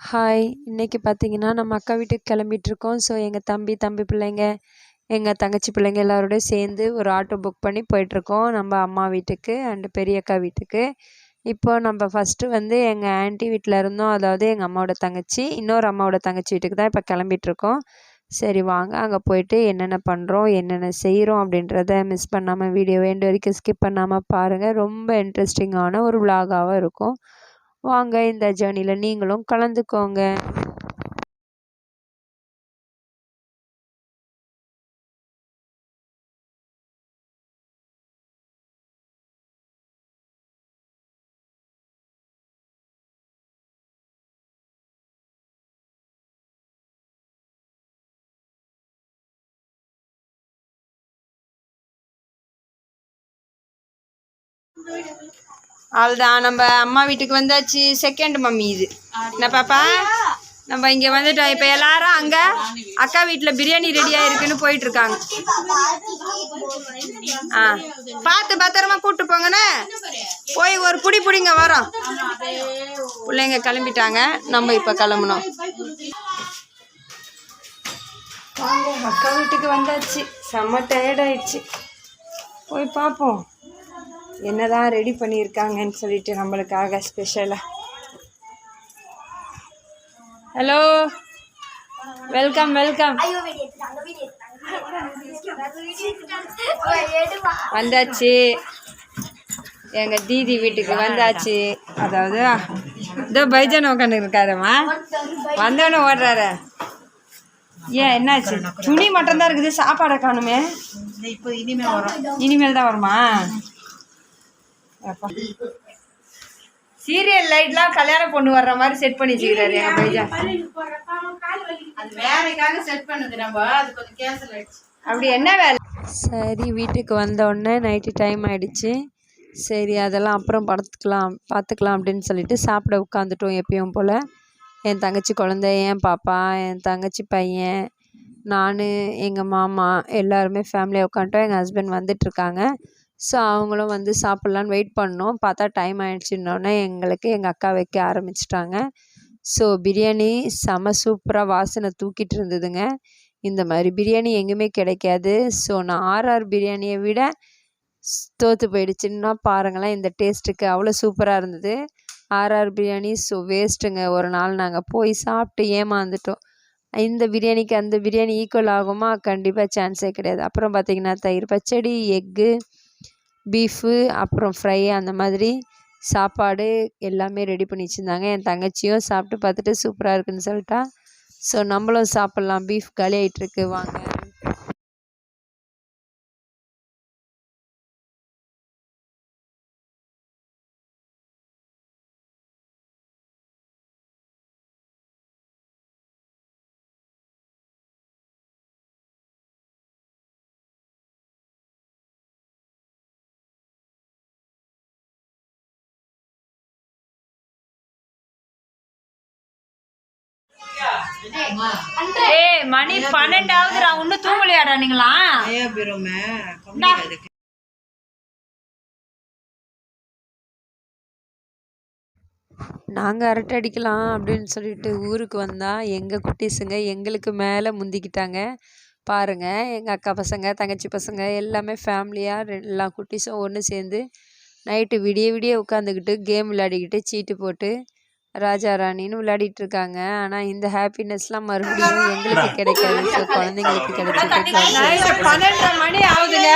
Hi இன்றைக்கி பார்த்தீங்கன்னா நம்ம அக்கா வீட்டுக்கு கிளம்பிட்டுருக்கோம். ஸோ எங்கள் தம்பி தம்பி பிள்ளைங்க எங்கள் தங்கச்சி பிள்ளைங்க எல்லாரோடய சேர்ந்து ஒரு ஆட்டோ புக் பண்ணி போயிட்டுருக்கோம். நம்ம அம்மா வீட்டுக்கு அண்டு பெரிய அக்கா வீட்டுக்கு. இப்போ நம்ம ஃபஸ்ட்டு வந்து எங்கள் ஆண்டி வீட்டில் இருந்தோம். அதாவது எங்கள் அம்மாவோட தங்கச்சி. இன்னொரு அம்மாவோட தங்கச்சி வீட்டுக்கு தான் இப்போ கிளம்பிட்டுருக்கோம். சரி வாங்க. அங்கே போயிட்டு என்னென்ன பண்ணுறோம் என்னென்ன செய்கிறோம் அப்படின்றத மிஸ் பண்ணாமல் வீடியோ வேண்டு வரைக்கும் ஸ்கிப் பண்ணாமல் பாருங்கள் ரொம்ப இன்ட்ரெஸ்டிங்கான ஒரு விலாகாகவும் இருக்கும். வாங்க இந்த ஜேர்னியில் நீங்களும் கலந்துக்கோங்க. அவ்வளோதான் நம்ம அம்மா வீட்டுக்கு வந்தாச்சு செகண்ட் மம்மி இது. என்ன பாப்பா? நம்ம இங்கே வந்துட்டோம். இப்போ எல்லாரும் அங்கே அக்கா வீட்டில் பிரியாணி ரெடியாக இருக்குன்னு போயிட்டு இருக்காங்க ஆ. பார்த்து பத்திரமா கூப்பிட்டு போங்கண்ணே. போய் ஒரு புடி புடிங்க வரோம். பிள்ளைங்க கிளம்பிட்டாங்க. நம்ம இப்போ கிளம்பணும் அக்கா வீட்டுக்கு வந்தாச்சு. செம்ம டயர்ட் ஆயிடுச்சு. போய் பார்ப்போம் என்னதான் ரெடி பண்ணியிருக்காங்கன்னு சொல்லிட்டு நம்மளுக்காக ஸ்பெஷலாக ஹலோ வெல்கம் வெல்கம் வந்தாச்சு. எங்கள் தீதி வீட்டுக்கு வந்தாச்சு. அதாவது இதோ பைஜன் உட்காந்து இருக்காரம்மா. வந்தோடனே ஓடுறாரு. ஏன் என்னாச்சு? துணி மட்டும்தான் இருக்குது சாப்பாடை காணுமே. இப்போ இனிமேல் வரும். இனிமேல் தான் வருமா? சீரியல் லைட்லாம் கல்யாண பொண்ணு வர்ற மாதிரி செட் பண்ணி வச்சுக்கிறாரு எங்க பைஜா அது வேலைக்காக செட் பண்ணுது நம்ம. அது கொஞ்சம் கேன்சல் ஆயிடுச்சு. அப்படி என்ன வேலை? சரி வீட்டுக்கு வந்த உடனே நைட்டு டைம் ஆயிடுச்சு. சரி அதெல்லாம் அப்புறம் படுத்துக்கலாம் பார்த்துக்கலாம் அப்படின்னு சொல்லிட்டு சாப்பிட உட்காந்துட்டோம் எப்பயும் போல். என் தங்கச்சி குழந்தை என் பாப்பா என் தங்கச்சி பையன் நான் எங்கள் மாமா எல்லாருமே ஃபேமிலியாக உட்காந்துட்டோம். எங்கள் ஹஸ்பண்ட் வந்துட்டுருக்காங்க ஸோ அவங்களும் வந்து சாப்பிட்லான்னு வெயிட் பண்ணோம். பார்த்தா டைம் ஆயிடுச்சுன்னொடனே எங்களுக்கு எங்கள் அக்கா வைக்க ஆரம்பிச்சிட்டாங்க. ஸோ பிரியாணி செம சூப்பராக வாசனை தூக்கிட்டு இருந்ததுங்க. இந்த மாதிரி பிரியாணி எங்கேயுமே கிடைக்காது. ஸோ நான் ஆர்ஆர் பிரியாணியை விட தோற்று போயிடுச்சுன்னா பாருங்களேன் இந்த டேஸ்ட்டுக்கு அவ்வளோ சூப்பராக இருந்தது. ஆர்ஆர் பிரியாணி ஸோ வேஸ்ட்டுங்க ஒரு நாள் நாங்கள் போய் சாப்பிட்டு ஏமாந்துட்டோம். இந்த பிரியாணிக்கு அந்த பிரியாணி ஈக்குவல் ஆகுமா? கண்டிப்பாக சான்ஸே கிடையாது. அப்புறம் பார்த்திங்கன்னா தயிர் பச்சடி எக்கு பீஃபு அப்புறம் ஃப்ரை அந்த மாதிரி சாப்பாடு எல்லாமே ரெடி பண்ணி வச்சுருந்தாங்க. என் தங்கச்சியும் சாப்பிட்டு பார்த்துட்டு சூப்பராக இருக்குன்னு சொல்லிட்டா. ஸோ நம்மளும் சாப்பிட்லாம். பீஃப் காலி ஆகிட்டுருக்கு வாங்க. ஏய் மணி பன்னெண்டாவதுடா இன்னும் தூங்கலையாடா நீங்களா? ஐயா பெருமை. நாங்கள் அரட்டை அடிக்கலாம் அப்படின்னு சொல்லிட்டு ஊருக்கு வந்தால் எங்கள் குட்டீஸுங்க எங்களுக்கு மேலே முந்திக்கிட்டாங்க. பாருங்கள் எங்கள் அக்கா பசங்க தங்கச்சி பசங்க எல்லாமே ஃபேமிலியாக எல்லா குட்டீஸும் ஒன்று சேர்ந்து நைட்டு விடிய விடிய உட்காந்துக்கிட்டு கேம் விளையாடிக்கிட்டு சீட்டு போட்டு ராஜா ராணின்னு விளையாடிட்டு இருக்காங்க ஆனால் இந்த ஹாப்பினஸ்லாம் மறுபடியும் எங்களுக்கு கிடைக்காது. ஸோ குழந்தைங்களுக்கு கிடைச்சிட்டு பன்னெண்டரை மணி ஆகுதுங்க.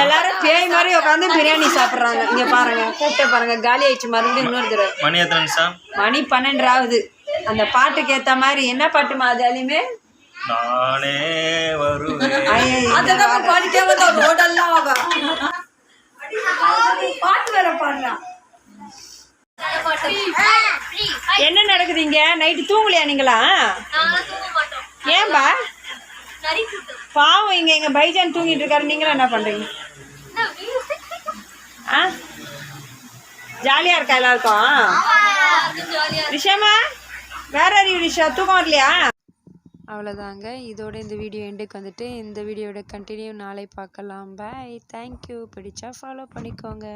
எல்லாரும் பேய் மாதிரி உட்காந்து பிரியாணி சாப்பிட்றாங்க. இங்கே பாருங்க கூப்பிட்டு பாருங்க. காலி ஆயிடுச்சு. மறுபடியும் இன்னொரு தடவை. மணி எத்தனை நிமிஷம் மணி பன்னெண்டு ஆகுது அந்த பாட்டுக்கு ஏற்ற மாதிரி என்ன பாட்டுமா அதாலையுமே நானே வருவேன். பாடிட்டே வந்தா ரோடெல்லாம் பாட்டு வேற பாடுறான் என்ன நடக்குது இங்க நைட்டு தூங்கலையா நீங்களா? ஏன்பா? பாவம் இங்க எங்க பைஜான் தூங்கிட்டு இருக்காரு. நீங்களும் என்ன பண்றீங்க? ஆ? ஜாலியா இருக்கா எல்லாருக்கும்? ரிஷாமா வேற அறிவு ரிஷா? தூக்கம் வரலையா? அவ்வளோதாங்க இதோட இந்த வீடியோ எண்டுக்கு வந்துட்டு இந்த வீடியோட கண்டினியூ நாளை பார்க்கலாம். பாய் தேங்க்யூ பிடிச்சா ஃபாலோ பண்ணிக்கோங்க.